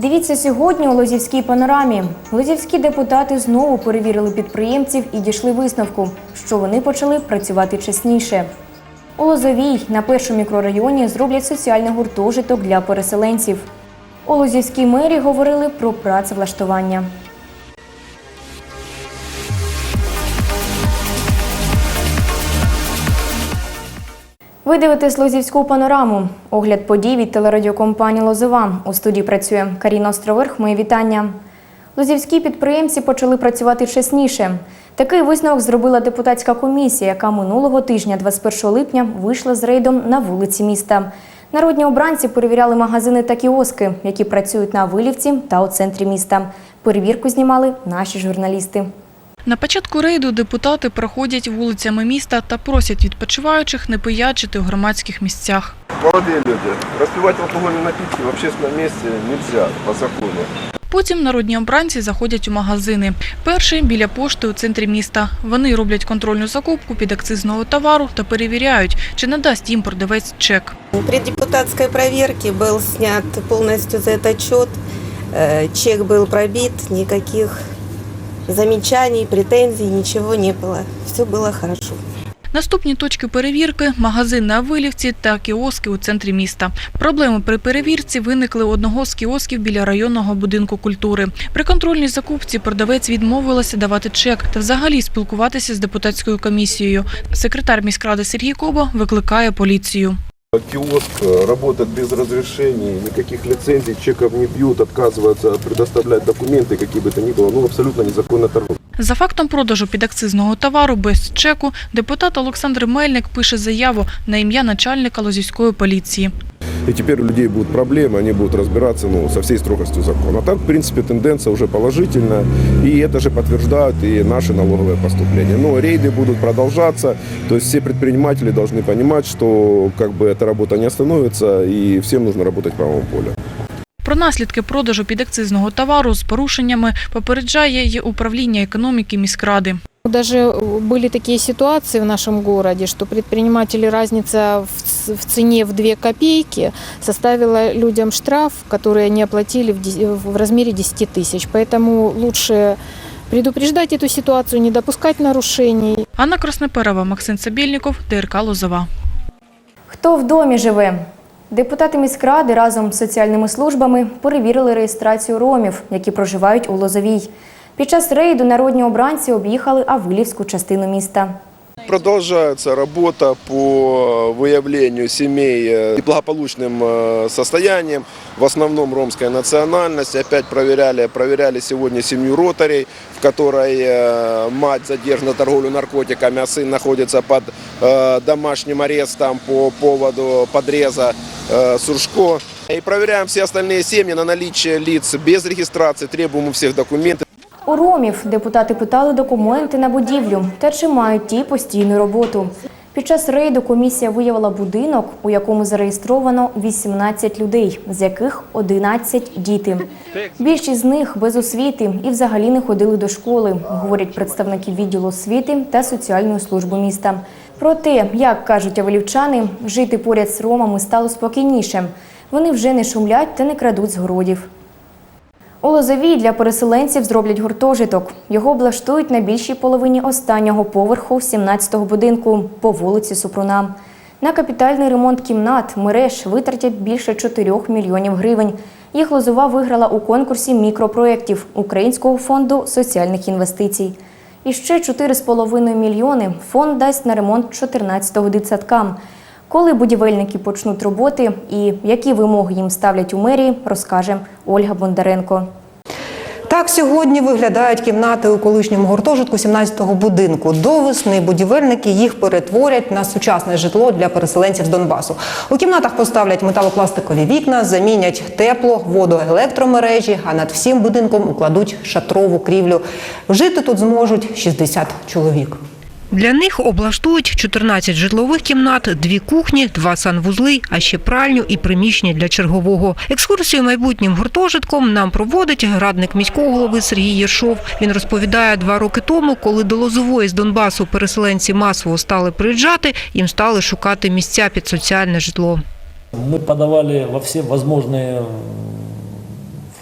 Дивіться сьогодні у Лозівській панорамі. Лозівські депутати знову перевірили підприємців і дійшли висновку, що вони почали працювати чесніше. У Лозовій на першому мікрорайоні зроблять соціальний гуртожиток для переселенців. У Лозівській мері говорили про працевлаштування. Ви дивитесь Лозівську панораму. Огляд подій від телерадіокомпанії Лозова. У студії працює Каріна Островерх. Мої вітання. Лозівські підприємці почали працювати чесніше. Такий висновок зробила депутатська комісія, яка минулого тижня, 21 липня, вийшла з рейдом на вулиці міста. Народні обранці перевіряли магазини та кіоски, які працюють на Вилівці та у центрі міста. Перевірку знімали наші журналісти. На початку рейду депутати проходять вулицями міста та просять відпочиваючих не пиячити у громадських місцях. Молодые люди, распивать алкогольные напитки в общественном месте нельзя по закону. Потім народні обранці заходять у магазини. Перший біля пошти у центрі міста. Вони роблять контрольну закупку під акцизного товару та перевіряють, чи надасть їм продавець чек. При депутатской проверке был снят полностью за этот счет. Э, Чек был пробит, никаких замечаний, претензий, ничего не было. Все было хорошо. Наступні точки перевірки – магазин на Вилівці та кіоски у центрі міста. Проблеми при перевірці виникли у одного з кіосків біля районного будинку культури. При контрольній закупці продавець відмовилася давати чек та взагалі спілкуватися з депутатською комісією. Секретар міськради Сергій Кобо викликає поліцію. Киоск э, работает без разрешений, никаких лицензий, чеков не бьют, отказываются предоставлять документы, какие бы то ни было. Ну, абсолютно незаконно торгуют. За фактом продажу підакцизного товару без чеку депутат Олександр Мельник пише заяву на ім'я начальника Лозівської поліції. И теперь у людей будут проблемы, они будут разбираться ну, со всей строгостью закона. А так, в принципе, тенденция уже положительная, и это же подтверждают и наши налоговые поступления. Но рейды будут продолжаться, то есть все предприниматели должны понимать, что как бы эта работа не остановится, и всем нужно работать в правом поле. Про наслідки продажу підакцизного товару з порушеннями попереджає й управління економіки міськради. Даже были такие ситуации в нашем городе, что предприниматели разница в ц- в цене в 2 копейки составила людям штраф, который они оплатили в ди- в размере 10 тысяч. Поэтому лучше предупреждать эту ситуацию, не допускать нарушений. Анна Красноперова, Максим Сабєльніков, ТРК Лозова. Хто в домі живе? Депутати міськради разом з соціальними службами перевірили реєстрацію ромів, які проживають у Лозовій. Під час рейду народні обранці об'їхали Авилівську частину міста. Продолжается работа по выявлению семей э, с благополучным э, состоянием, в основном ромская национальность. Опять проверяли, проверяли сегодня семью ротарей, в которой э, мать задержана торговлю наркотиками, а сын находится под э, домашним арестом по поводу подреза э, Суршко. И проверяем все остальные семьи на наличие лиц без регистрации, требуем у всех документы. У ромів депутати питали документи на будівлю та чи мають ті постійну роботу. Під час рейду комісія виявила будинок, у якому зареєстровано 18 людей, з яких 11 – діти. Більшість з них без освіти і взагалі не ходили до школи, говорять представники відділу освіти та соціальної служби міста. Про те, як кажуть авелівчани, жити поряд з ромами стало спокійніше. Вони вже не шумлять та не крадуть з городів. У Лозовій для переселенців зроблять гуртожиток. Його облаштують на більшій половині останнього поверху 17-го будинку по вулиці Супруна. На капітальний ремонт кімнат мереж витратять більше 4 мільйонів гривень. Їх Лозова виграла у конкурсі мікропроєктів Українського фонду соціальних інвестицій. І ще 4,5 мільйони фонд дасть на ремонт 14-го дитсадка. Коли будівельники почнуть роботи і які вимоги їм ставлять у мерії, розкаже Ольга Бондаренко. Так сьогодні виглядають кімнати у колишньому гуртожитку 17-го будинку. До весни будівельники їх перетворять на сучасне житло для переселенців з Донбасу. У кімнатах поставлять металопластикові вікна, замінять тепло, воду, електромережі, а над всім будинком укладуть шатрову крівлю. Жити тут зможуть 60 чоловік. Для них облаштують 14 житлових кімнат, дві кухні, два санвузли, а ще пральню і приміщення для чергового. Екскурсію майбутнім гуртожитком нам проводить радник міського голови Сергій Єршов. Він розповідає, два роки тому, коли до Лозової з Донбасу переселенці масово стали приїжджати, їм стали шукати місця під соціальне житло. Мы подавали во все возможные м,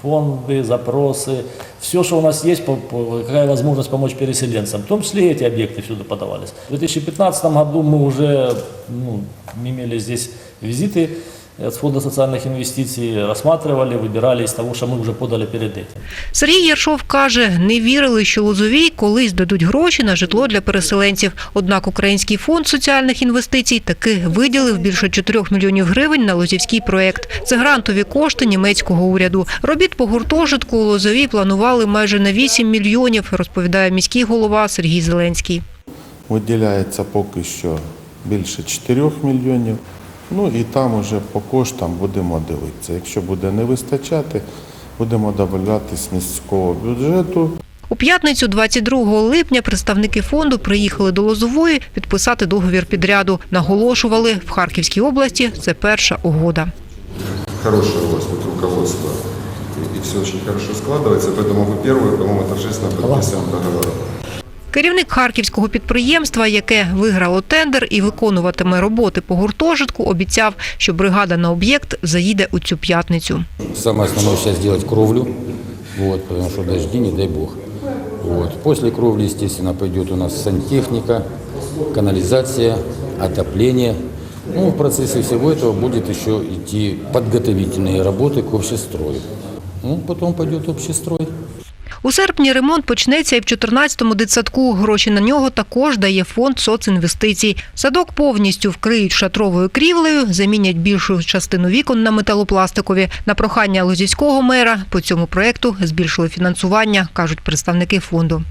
фонды, запросы, все, что у нас есть, по- по- какая возможность помочь переселенцам. В том числе и эти объекты всюду подавались. В 2015 году мы уже ну, имели здесь визиты от Фонда социальных инвестиций, рассматривали, выбирали из того, что мы уже подали перед этим. Сергій Єршов каже, не вірили, що Лозовій колись дадуть гроші на житло для переселенців. Однак Український фонд соціальних інвестицій таки виділив більше 4 мільйонів гривень на лозівський проєкт. Це грантові кошти німецького уряду. Робіт по гуртожитку у Лозовій планували майже на 8 мільйонів, розповідає міський голова Сергій Зеленський. Виділяється поки що більше 4 мільйонів. Ну і там уже по коштам будемо дивитися. Якщо буде не вистачати, будемо додавати з міського бюджету. У п'ятницю, 22 липня, представники фонду приїхали до Лозової підписати договір підряду. Наголошували, в Харківській області це перша угода. хорошее у вас тут руководство, и, все очень хорошо складывается, поэтому вы первые, по-моему, торжественно подписываем договор. Керівник харківського підприємства, яке виграло тендер і виконуватиме роботи по гуртожитку, обіцяв, що бригада на об'єкт заїде у цю п'ятницю. Самое основное сейчас сделать кровлю, вот, потому что дожди, не дай бог. Вот. После кровли, естественно, пойдет у нас сантехника, канализация, отопление. Ну, в процессе всего этого будет еще идти подготовительные работы к общестрою. Ну, потом пойдет общестрой. У серпні ремонт почнеться і в 14-му дитсадку. Гроші на нього також дає фонд соцінвестицій. Садок повністю вкриють шатровою крівлею, замінять більшу частину вікон на металопластикові. На прохання лозівського мера по цьому проекту збільшили фінансування, кажуть представники фонду.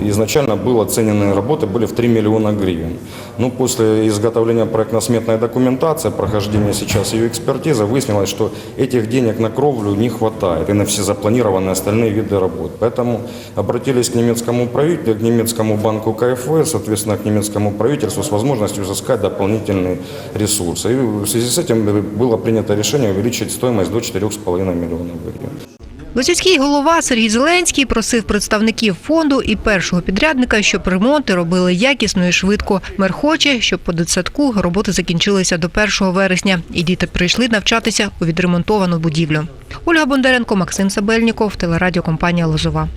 Изначально было оцененные работы были в 3 миллиона гривен. Но после изготовления проектно-сметной документации, прохождения сейчас ее экспертизы, выяснилось, что этих денег на кровлю не хватает и на все запланированные остальные виды работ. Поэтому обратились к немецкому правительству, к немецкому банку КФВ, соответственно, к немецкому правительству с возможностью изыскать дополнительные ресурсы. И в связи с этим было принято решение увеличить стоимость до 4,5 миллионов гривен. Лозівський голова Сергій Зеленський просив представників фонду і першого підрядника, щоб ремонти робили якісно і швидко. Мер хоче, щоб по дитсадку роботи закінчилися до 1 вересня, і діти прийшли навчатися у відремонтовану будівлю. Ольга Бондаренко, Максим Сабельніков, телерадіокомпанія Лозова.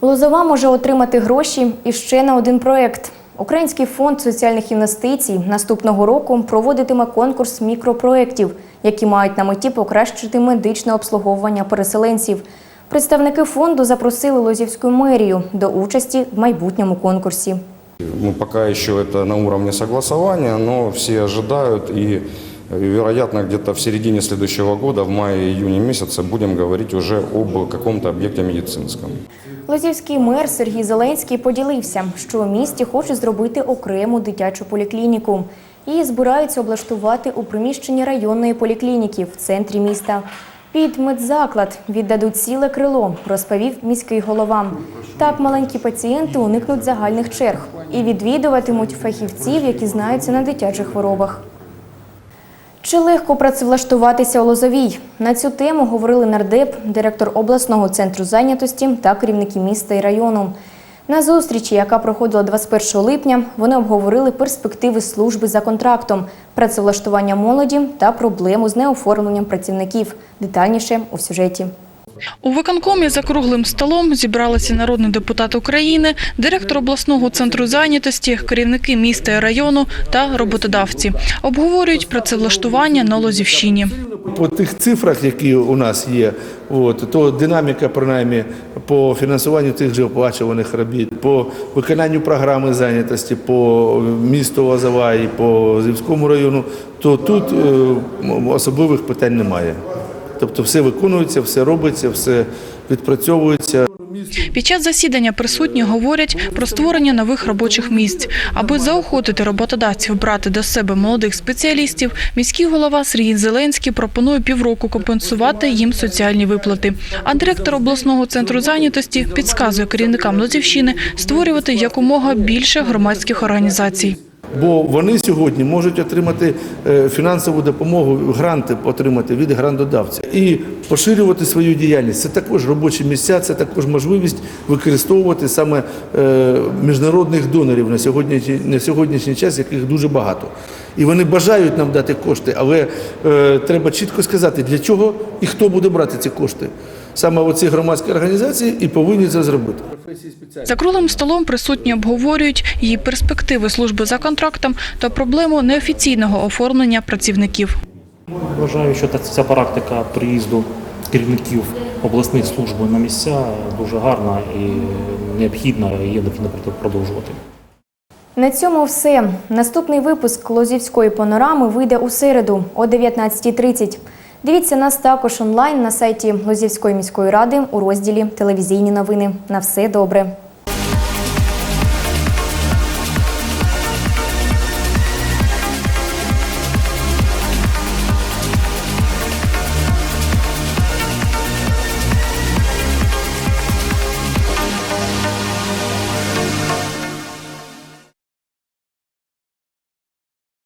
Лозова може отримати гроші і ще на один проект. Український фонд соціальних інвестицій наступного року проводитиме конкурс мікропроєктів, які мають на меті покращити медичне обслуговування переселенців. Представники фонду запросили Лозівську мерію до участі в майбутньому конкурсі. Ну, пока еще это на уровне согласования, но все ожидают и, э, вероятно, где-то в середине следующего года, в мае-июне месяце, будем говорить уже об каком-то объекте медицинском. Лозівський мер Сергій Зеленський поділився, що у місті хочуть зробити окрему дитячу поліклініку. Її збираються облаштувати у приміщенні районної поліклініки в центрі міста. Під медзаклад віддадуть ціле крило, розповів міський голова. Так маленькі пацієнти уникнуть загальних черг і відвідуватимуть фахівців, які знаються на дитячих хворобах. Чи легко працевлаштуватися у Лозовій? На цю тему говорили нардеп, директор обласного центру зайнятості та керівники міста і району. На зустрічі, яка проходила 21 липня, вони обговорили перспективи служби за контрактом, працевлаштування молоді та проблему з неоформленням працівників. Детальніше у сюжеті. У виконкомі за круглим столом зібралися народний депутат України, директор обласного центру зайнятості, керівники міста і району та роботодавці. Обговорюють працевлаштування на Лозівщині. По тих цифрах, які у нас є, от, то динаміка, принаймні, по фінансуванню тих же оплачуваних робіт, по виконанню програми зайнятості по місту Лозова і по Зівському району, то тут е, особливих питань немає. Тобто все виконується, все робиться, все відпрацьовується. Під час засідання присутні говорять про створення нових робочих місць. Аби заохотити роботодавців брати до себе молодих спеціалістів, міський голова Сергій Зеленський пропонує півроку компенсувати їм соціальні виплати. А директор обласного центру зайнятості підказує керівникам Лозівщини створювати якомога більше громадських організацій. Бо вони сьогодні можуть отримати е, фінансову допомогу, гранти отримати від грантодавця і поширювати свою діяльність. Це також робочі місця, це також можливість використовувати саме е, міжнародних донорів на сьогоднішній, на сьогоднішній час, яких дуже багато. І вони бажають нам дати кошти, але е, треба чітко сказати, для чого і хто буде брати ці кошти. Саме оці громадські організації і повинні це зробити. За круглим столом присутні обговорюють її перспективи служби за контрактом та проблему неофіційного оформлення працівників. Вважаю, що та- ця практика приїзду керівників обласних служб на місця дуже гарна і необхідна, і є необхідно продовжувати. На цьому все. Наступний випуск Лозівської панорами вийде у середу о 19.30. Дивіться нас також онлайн на сайті Лозівської міської ради у розділі Телевізійні новини. На все добре.